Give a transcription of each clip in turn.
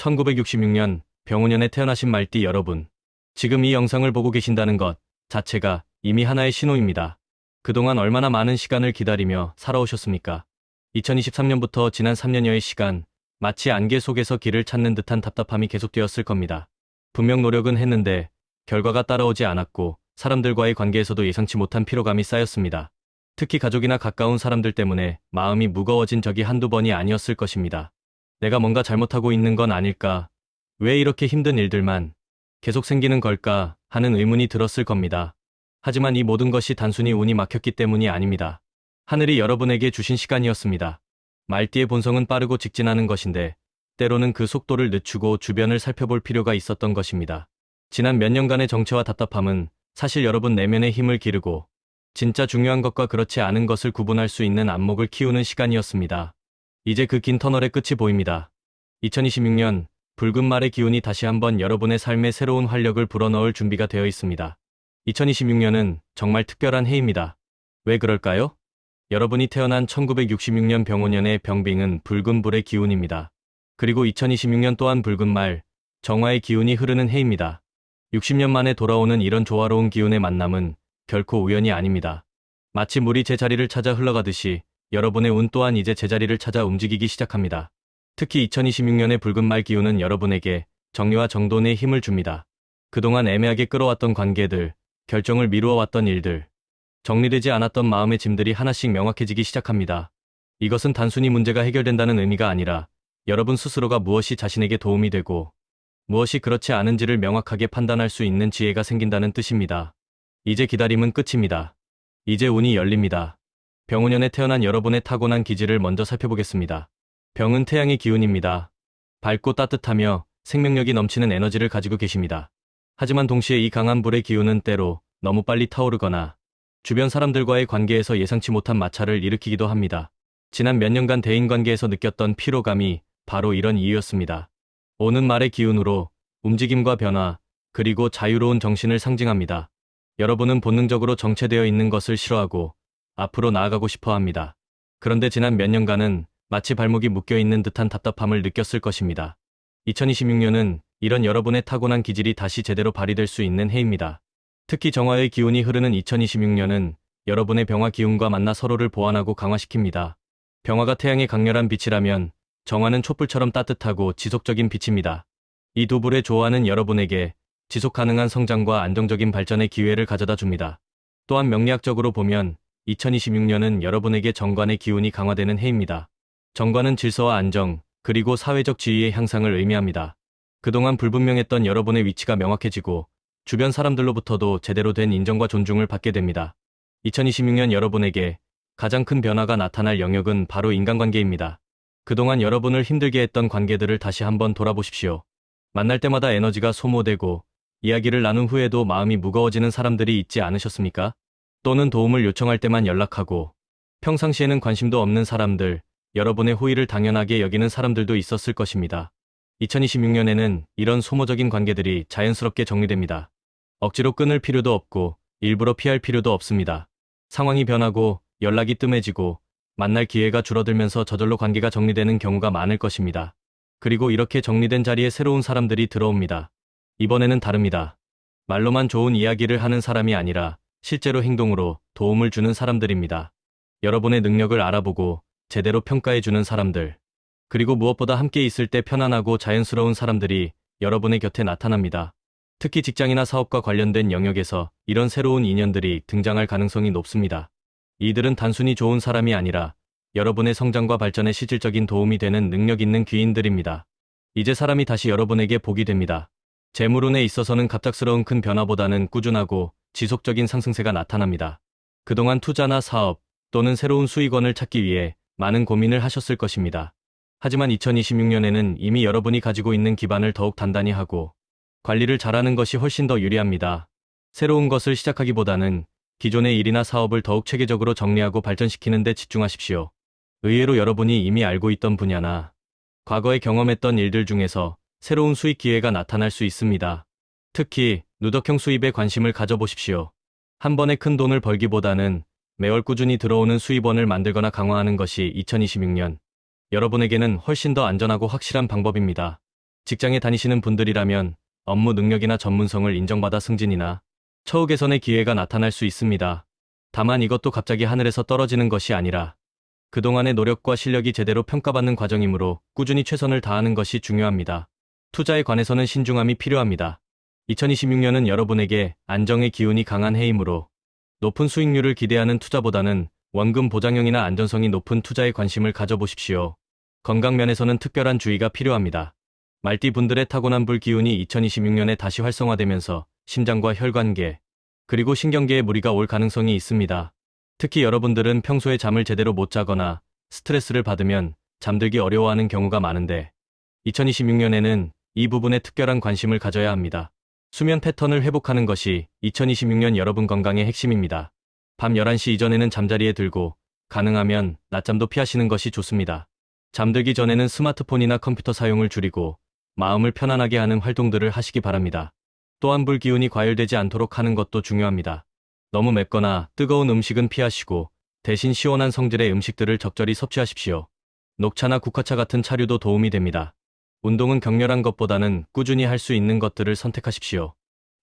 1966년 병원년에 태어나신 말띠 여러분. 지금 이 영상을 보고 계신다는 것 자체가 이미 하나의 신호입니다. 그동안 얼마나 많은 시간을 기다리며 살아오셨습니까? 2023년부터 지난 3년여의 시간, 마치 안개 속에서 길을 찾는 듯한 답답함이 계속되었을 겁니다. 분명 노력은 했는데 결과가 따라오지 않았고 사람들과의 관계에서도 예상치 못한 피로감이 쌓였습니다. 특히 가족이나 가까운 사람들 때문에 마음이 무거워진 적이 한두 번이 아니었을 것입니다. 내가 뭔가 잘못하고 있는 건 아닐까? 왜 이렇게 힘든 일들만 계속 생기는 걸까? 하는 의문이 들었을 겁니다. 하지만 이 모든 것이 단순히 운이 막혔기 때문이 아닙니다. 하늘이 여러분에게 주신 시간이었습니다. 말띠의 본성은 빠르고 직진하는 것인데 때로는 그 속도를 늦추고 주변을 살펴볼 필요가 있었던 것입니다. 지난 몇 년간의 정체와 답답함은 사실 여러분 내면의 힘을 기르고 진짜 중요한 것과 그렇지 않은 것을 구분할 수 있는 안목을 키우는 시간이었습니다. 이제 그 긴 터널의 끝이 보입니다. 2026년 붉은 말의 기운이 다시 한번 여러분의 삶에 새로운 활력을 불어넣을 준비가 되어 있습니다. 2026년은 정말 특별한 해입니다. 왜 그럴까요? 여러분이 태어난 1966년 병오년의 병빙은 붉은 불의 기운입니다. 그리고 2026년 또한 붉은 말, 정화의 기운이 흐르는 해입니다. 60년 만에 돌아오는 이런 조화로운 기운의 만남은 결코 우연이 아닙니다. 마치 물이 제자리를 찾아 흘러가듯이 여러분의 운 또한 이제 제자리를 찾아 움직이기 시작합니다. 특히 2026년의 붉은 말 기운은 여러분에게 정리와 정돈의 힘을 줍니다. 그동안 애매하게 끌어왔던 관계들, 결정을 미루어 왔던 일들, 정리되지 않았던 마음의 짐들이 하나씩 명확해지기 시작합니다. 이것은 단순히 문제가 해결된다는 의미가 아니라 여러분 스스로가 무엇이 자신에게 도움이 되고 무엇이 그렇지 않은지를 명확하게 판단할 수 있는 지혜가 생긴다는 뜻입니다. 이제 기다림은 끝입니다. 이제 운이 열립니다. 병운년에 태어난 여러분의 타고난 기질을 먼저 살펴보겠습니다. 병은 태양의 기운입니다. 밝고 따뜻하며 생명력이 넘치는 에너지를 가지고 계십니다. 하지만 동시에 이 강한 불의 기운은 때로 너무 빨리 타오르거나 주변 사람들과의 관계에서 예상치 못한 마찰을 일으키기도 합니다. 지난 몇 년간 대인관계에서 느꼈던 피로감이 바로 이런 이유였습니다. 오는 말의 기운으로 움직임과 변화, 그리고 자유로운 정신을 상징합니다. 여러분은 본능적으로 정체되어 있는 것을 싫어하고 앞으로 나아가고 싶어 합니다. 그런데 지난 몇 년간은 마치 발목이 묶여 있는 듯한 답답함을 느꼈을 것입니다. 2026년은 이런 여러분의 타고난 기질이 다시 제대로 발휘될 수 있는 해입니다. 특히 정화의 기운이 흐르는 2026년은 여러분의 병화 기운과 만나 서로를 보완하고 강화시킵니다. 병화가 태양의 강렬한 빛이라면 정화는 촛불처럼 따뜻하고 지속적인 빛입니다. 이 두 불의 조화는 여러분에게 지속 가능한 성장과 안정적인 발전의 기회를 가져다 줍니다. 또한 명리학적으로 보면 2026년은 여러분에게 정관의 기운이 강화되는 해입니다. 정관은 질서와 안정, 그리고 사회적 지위의 향상을 의미합니다. 그동안 불분명했던 여러분의 위치가 명확해지고 주변 사람들로부터도 제대로 된 인정과 존중을 받게 됩니다. 2026년 여러분에게 가장 큰 변화가 나타날 영역은 바로 인간관계입니다. 그동안 여러분을 힘들게 했던 관계들을 다시 한번 돌아보십시오. 만날 때마다 에너지가 소모되고 이야기를 나눈 후에도 마음이 무거워지는 사람들이 있지 않으셨습니까? 또는 도움을 요청할 때만 연락하고 평상시에는 관심도 없는 사람들, 여러분의 호의를 당연하게 여기는 사람들도 있었을 것입니다. 2026년에는 이런 소모적인 관계들이 자연스럽게 정리됩니다. 억지로 끊을 필요도 없고 일부러 피할 필요도 없습니다. 상황이 변하고 연락이 뜸해지고 만날 기회가 줄어들면서 저절로 관계가 정리되는 경우가 많을 것입니다. 그리고 이렇게 정리된 자리에 새로운 사람들이 들어옵니다. 이번에는 다릅니다. 말로만 좋은 이야기를 하는 사람이 아니라 실제로 행동으로 도움을 주는 사람들입니다. 여러분의 능력을 알아보고 제대로 평가해주는 사람들. 그리고 무엇보다 함께 있을 때 편안하고 자연스러운 사람들이 여러분의 곁에 나타납니다. 특히 직장이나 사업과 관련된 영역에서 이런 새로운 인연들이 등장할 가능성이 높습니다. 이들은 단순히 좋은 사람이 아니라 여러분의 성장과 발전에 실질적인 도움이 되는 능력 있는 귀인들입니다. 이제 사람이 다시 여러분에게 복이 됩니다. 재물운에 있어서는 갑작스러운 큰 변화보다는 꾸준하고 지속적인 상승세가 나타납니다. 그동안 투자나 사업 또는 새로운 수익원을 찾기 위해 많은 고민을 하셨을 것입니다. 하지만 2026년에는 이미 여러분이 가지고 있는 기반을 더욱 단단히 하고 관리를 잘하는 것이 훨씬 더 유리합니다. 새로운 것을 시작하기보다는 기존의 일이나 사업을 더욱 체계적으로 정리하고 발전시키는 데 집중하십시오. 의외로 여러분이 이미 알고 있던 분야나 과거에 경험했던 일들 중에서 새로운 수익 기회가 나타날 수 있습니다. 특히 누적형 수입에 관심을 가져보십시오. 한 번에 큰 돈을 벌기보다는 매월 꾸준히 들어오는 수입원을 만들거나 강화하는 것이 2026년 여러분에게는 훨씬 더 안전하고 확실한 방법입니다. 직장에 다니시는 분들이라면 업무 능력이나 전문성을 인정받아 승진이나 처우 개선의 기회가 나타날 수 있습니다. 다만 이것도 갑자기 하늘에서 떨어지는 것이 아니라 그동안의 노력과 실력이 제대로 평가받는 과정이므로 꾸준히 최선을 다하는 것이 중요합니다. 투자에 관해서는 신중함이 필요합니다. 2026년은 여러분에게 안정의 기운이 강한 해이므로 높은 수익률을 기대하는 투자보다는 원금 보장형이나 안전성이 높은 투자에 관심을 가져보십시오. 건강 면에서는 특별한 주의가 필요합니다. 말띠 분들의 타고난 불 기운이 2026년에 다시 활성화되면서 심장과 혈관계, 그리고 신경계에 무리가 올 가능성이 있습니다. 특히 여러분들은 평소에 잠을 제대로 못 자거나 스트레스를 받으면 잠들기 어려워하는 경우가 많은데 2026년에는 이 부분에 특별한 관심을 가져야 합니다. 수면 패턴을 회복하는 것이 2026년 여러분 건강의 핵심입니다. 밤 11시 이전에는 잠자리에 들고 가능하면 낮잠도 피하시는 것이 좋습니다. 잠들기 전에는 스마트폰이나 컴퓨터 사용을 줄이고 마음을 편안하게 하는 활동들을 하시기 바랍니다. 또한 불 기운이 과열되지 않도록 하는 것도 중요합니다. 너무 맵거나 뜨거운 음식은 피하시고 대신 시원한 성질의 음식들을 적절히 섭취하십시오. 녹차나 국화차 같은 차류도 도움이 됩니다. 운동은 격렬한 것보다는 꾸준히 할 수 있는 것들을 선택하십시오.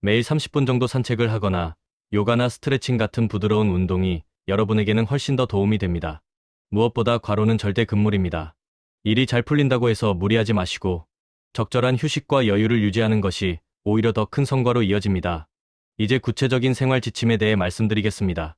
매일 30분 정도 산책을 하거나 요가나 스트레칭 같은 부드러운 운동이 여러분에게는 훨씬 더 도움이 됩니다. 무엇보다 과로는 절대 금물입니다. 일이 잘 풀린다고 해서 무리하지 마시고 적절한 휴식과 여유를 유지하는 것이 오히려 더 큰 성과로 이어집니다. 이제 구체적인 생활 지침에 대해 말씀드리겠습니다.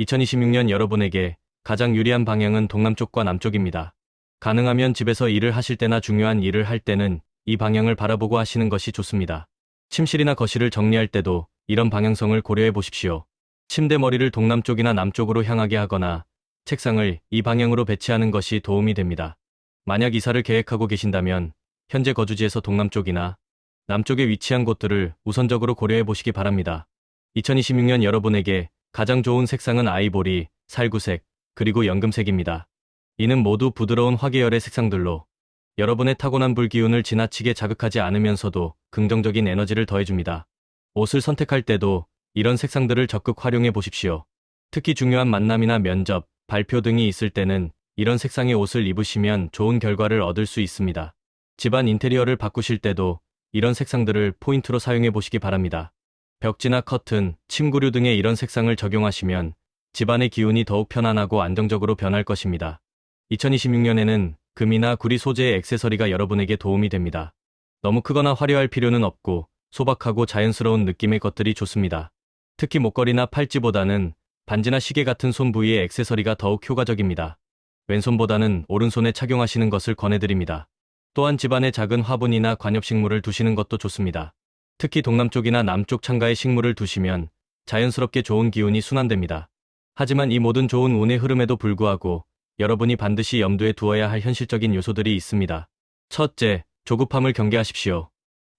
2026년 여러분에게 가장 유리한 방향은 동남쪽과 남쪽입니다. 가능하면 집에서 일을 하실 때나 중요한 일을 할 때는 이 방향을 바라보고 하시는 것이 좋습니다. 침실이나 거실을 정리할 때도 이런 방향성을 고려해 보십시오. 침대 머리를 동남쪽이나 남쪽으로 향하게 하거나 책상을 이 방향으로 배치하는 것이 도움이 됩니다. 만약 이사를 계획하고 계신다면 현재 거주지에서 동남쪽이나 남쪽에 위치한 곳들을 우선적으로 고려해 보시기 바랍니다. 2026년 여러분에게 가장 좋은 색상은 아이보리, 살구색, 그리고 연금색입니다. 이는 모두 부드러운 화계열의 색상들로 여러분의 타고난 불기운을 지나치게 자극하지 않으면서도 긍정적인 에너지를 더해줍니다. 옷을 선택할 때도 이런 색상들을 적극 활용해 보십시오. 특히 중요한 만남이나 면접, 발표 등이 있을 때는 이런 색상의 옷을 입으시면 좋은 결과를 얻을 수 있습니다. 집안 인테리어를 바꾸실 때도 이런 색상들을 포인트로 사용해 보시기 바랍니다. 벽지나 커튼, 침구류 등의 이런 색상을 적용하시면 집안의 기운이 더욱 편안하고 안정적으로 변할 것입니다. 2026년에는 금이나 구리 소재의 액세서리가 여러분에게 도움이 됩니다. 너무 크거나 화려할 필요는 없고 소박하고 자연스러운 느낌의 것들이 좋습니다. 특히 목걸이나 팔찌보다는 반지나 시계 같은 손 부위의 액세서리가 더욱 효과적입니다. 왼손보다는 오른손에 착용하시는 것을 권해드립니다. 또한 집안에 작은 화분이나 관엽식물을 두시는 것도 좋습니다. 특히 동남쪽이나 남쪽 창가에 식물을 두시면 자연스럽게 좋은 기운이 순환됩니다. 하지만 이 모든 좋은 운의 흐름에도 불구하고 여러분이 반드시 염두에 두어야 할 현실적인 요소들이 있습니다. 첫째, 조급함을 경계하십시오.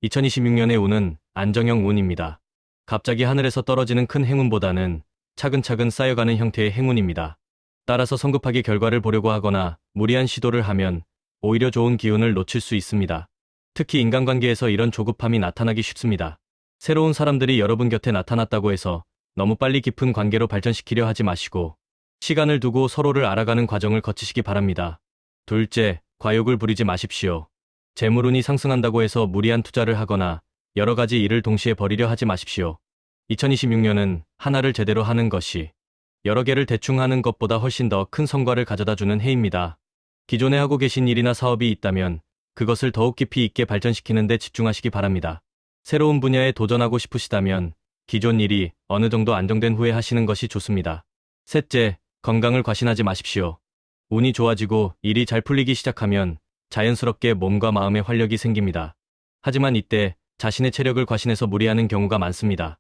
2026년의 운은 안정형 운입니다. 갑자기 하늘에서 떨어지는 큰 행운보다는 차근차근 쌓여가는 형태의 행운입니다. 따라서 성급하게 결과를 보려고 하거나 무리한 시도를 하면 오히려 좋은 기운을 놓칠 수 있습니다. 특히 인간관계에서 이런 조급함이 나타나기 쉽습니다. 새로운 사람들이 여러분 곁에 나타났다고 해서 너무 빨리 깊은 관계로 발전시키려 하지 마시고 시간을 두고 서로를 알아가는 과정을 거치시기 바랍니다. 둘째, 과욕을 부리지 마십시오. 재물운이 상승한다고 해서 무리한 투자를 하거나 여러 가지 일을 동시에 벌이려 하지 마십시오. 2026년은 하나를 제대로 하는 것이 여러 개를 대충 하는 것보다 훨씬 더 큰 성과를 가져다 주는 해입니다. 기존에 하고 계신 일이나 사업이 있다면 그것을 더욱 깊이 있게 발전시키는 데 집중하시기 바랍니다. 새로운 분야에 도전하고 싶으시다면 기존 일이 어느 정도 안정된 후에 하시는 것이 좋습니다. 셋째, 건강을 과신하지 마십시오. 운이 좋아지고 일이 잘 풀리기 시작하면 자연스럽게 몸과 마음의 활력이 생깁니다. 하지만 이때 자신의 체력을 과신해서 무리하는 경우가 많습니다.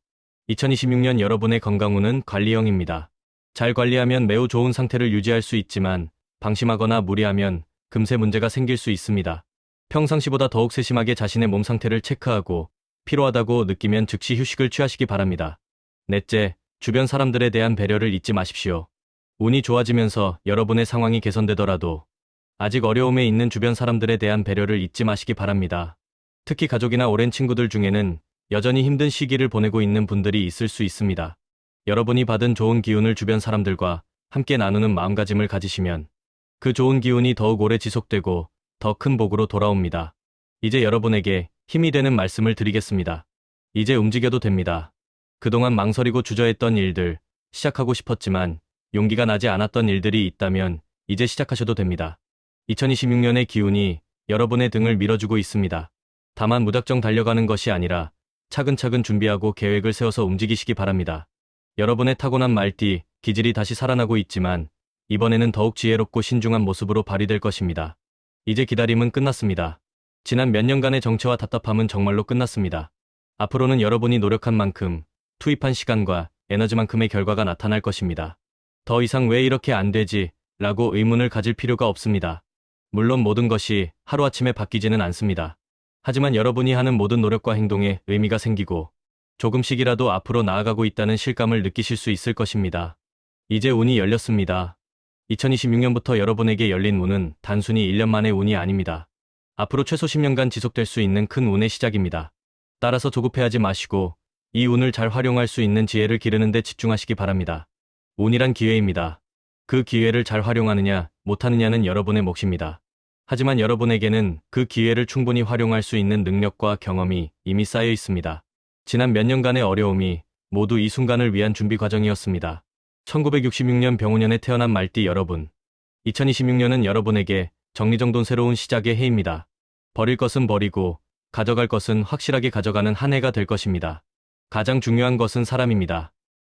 2026년 여러분의 건강운은 관리형입니다. 잘 관리하면 매우 좋은 상태를 유지할 수 있지만 방심하거나 무리하면 금세 문제가 생길 수 있습니다. 평상시보다 더욱 세심하게 자신의 몸 상태를 체크하고 피로하다고 느끼면 즉시 휴식을 취하시기 바랍니다. 넷째, 주변 사람들에 대한 배려를 잊지 마십시오. 운이 좋아지면서 여러분의 상황이 개선되더라도 아직 어려움에 있는 주변 사람들에 대한 배려를 잊지 마시기 바랍니다. 특히 가족이나 오랜 친구들 중에는 여전히 힘든 시기를 보내고 있는 분들이 있을 수 있습니다. 여러분이 받은 좋은 기운을 주변 사람들과 함께 나누는 마음가짐을 가지시면 그 좋은 기운이 더욱 오래 지속되고 더 큰 복으로 돌아옵니다. 이제 여러분에게 힘이 되는 말씀을 드리겠습니다. 이제 움직여도 됩니다. 그동안 망설이고 주저했던 일들, 시작하고 싶었지만 용기가 나지 않았던 일들이 있다면 이제 시작하셔도 됩니다. 2026년의 기운이 여러분의 등을 밀어주고 있습니다. 다만 무작정 달려가는 것이 아니라 차근차근 준비하고 계획을 세워서 움직이시기 바랍니다. 여러분의 타고난 말띠, 기질이 다시 살아나고 있지만 이번에는 더욱 지혜롭고 신중한 모습으로 발휘될 것입니다. 이제 기다림은 끝났습니다. 지난 몇 년간의 정체와 답답함은 정말로 끝났습니다. 앞으로는 여러분이 노력한 만큼 투입한 시간과 에너지만큼의 결과가 나타날 것입니다. 더 이상 왜 이렇게 안 되지? 라고 의문을 가질 필요가 없습니다. 물론 모든 것이 하루아침에 바뀌지는 않습니다. 하지만 여러분이 하는 모든 노력과 행동에 의미가 생기고 조금씩이라도 앞으로 나아가고 있다는 실감을 느끼실 수 있을 것입니다. 이제 운이 열렸습니다. 2026년부터 여러분에게 열린 운은 단순히 1년 만의 운이 아닙니다. 앞으로 최소 10년간 지속될 수 있는 큰 운의 시작입니다. 따라서 조급해하지 마시고 이 운을 잘 활용할 수 있는 지혜를 기르는 데 집중하시기 바랍니다. 운이란 기회입니다. 그 기회를 잘 활용하느냐, 못하느냐는 여러분의 몫입니다. 하지만 여러분에게는 그 기회를 충분히 활용할 수 있는 능력과 경험이 이미 쌓여 있습니다. 지난 몇 년간의 어려움이 모두 이 순간을 위한 준비 과정이었습니다. 1966년 병우년에 태어난 말띠 여러분. 2026년은 여러분에게 정리정돈 새로운 시작의 해입니다. 버릴 것은 버리고 가져갈 것은 확실하게 가져가는 한 해가 될 것입니다. 가장 중요한 것은 사람입니다.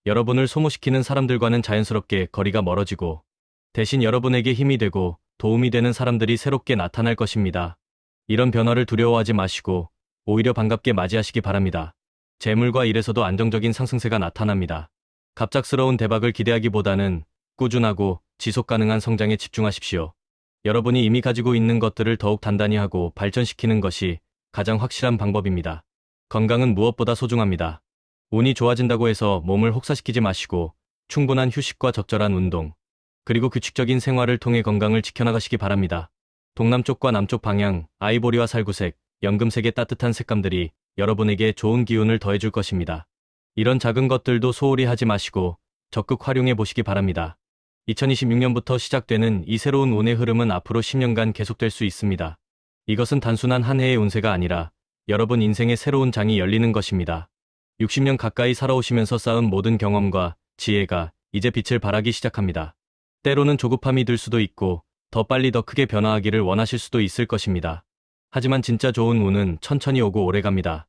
여러분을 소모시키는 사람들과는 자연스럽게 거리가 멀어지고 대신 여러분에게 힘이 되고 도움이 되는 사람들이 새롭게 나타날 것입니다. 이런 변화를 두려워하지 마시고 오히려 반갑게 맞이하시기 바랍니다. 재물과 일에서도 안정적인 상승세가 나타납니다. 갑작스러운 대박을 기대하기보다는 꾸준하고 지속 가능한 성장에 집중하십시오. 여러분이 이미 가지고 있는 것들을 더욱 단단히 하고 발전시키는 것이 가장 확실한 방법입니다. 건강은 무엇보다 소중합니다. 운이 좋아진다고 해서 몸을 혹사시키지 마시고 충분한 휴식과 적절한 운동, 그리고 규칙적인 생활을 통해 건강을 지켜나가시기 바랍니다. 동남쪽과 남쪽 방향, 아이보리와 살구색, 연금색의 따뜻한 색감들이 여러분에게 좋은 기운을 더해줄 것입니다. 이런 작은 것들도 소홀히 하지 마시고 적극 활용해 보시기 바랍니다. 2026년부터 시작되는 이 새로운 운의 흐름은 앞으로 10년간 계속될 수 있습니다. 이것은 단순한 한 해의 운세가 아니라 여러분 인생의 새로운 장이 열리는 것입니다. 60년 가까이 살아오시면서 쌓은 모든 경험과 지혜가 이제 빛을 발하기 시작합니다. 때로는 조급함이 들 수도 있고 더 빨리 더 크게 변화하기를 원하실 수도 있을 것입니다. 하지만 진짜 좋은 운은 천천히 오고 오래 갑니다.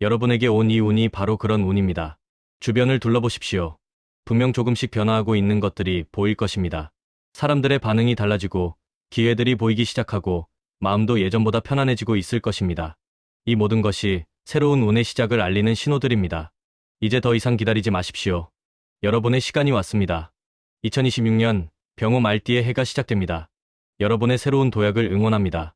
여러분에게 온 이 운이 바로 그런 운입니다. 주변을 둘러보십시오. 분명 조금씩 변화하고 있는 것들이 보일 것입니다. 사람들의 반응이 달라지고 기회들이 보이기 시작하고 마음도 예전보다 편안해지고 있을 것입니다. 이 모든 것이 새로운 운의 시작을 알리는 신호들입니다. 이제 더 이상 기다리지 마십시오. 여러분의 시간이 왔습니다. 2026년 병호 말띠의 해가 시작됩니다. 여러분의 새로운 도약을 응원합니다.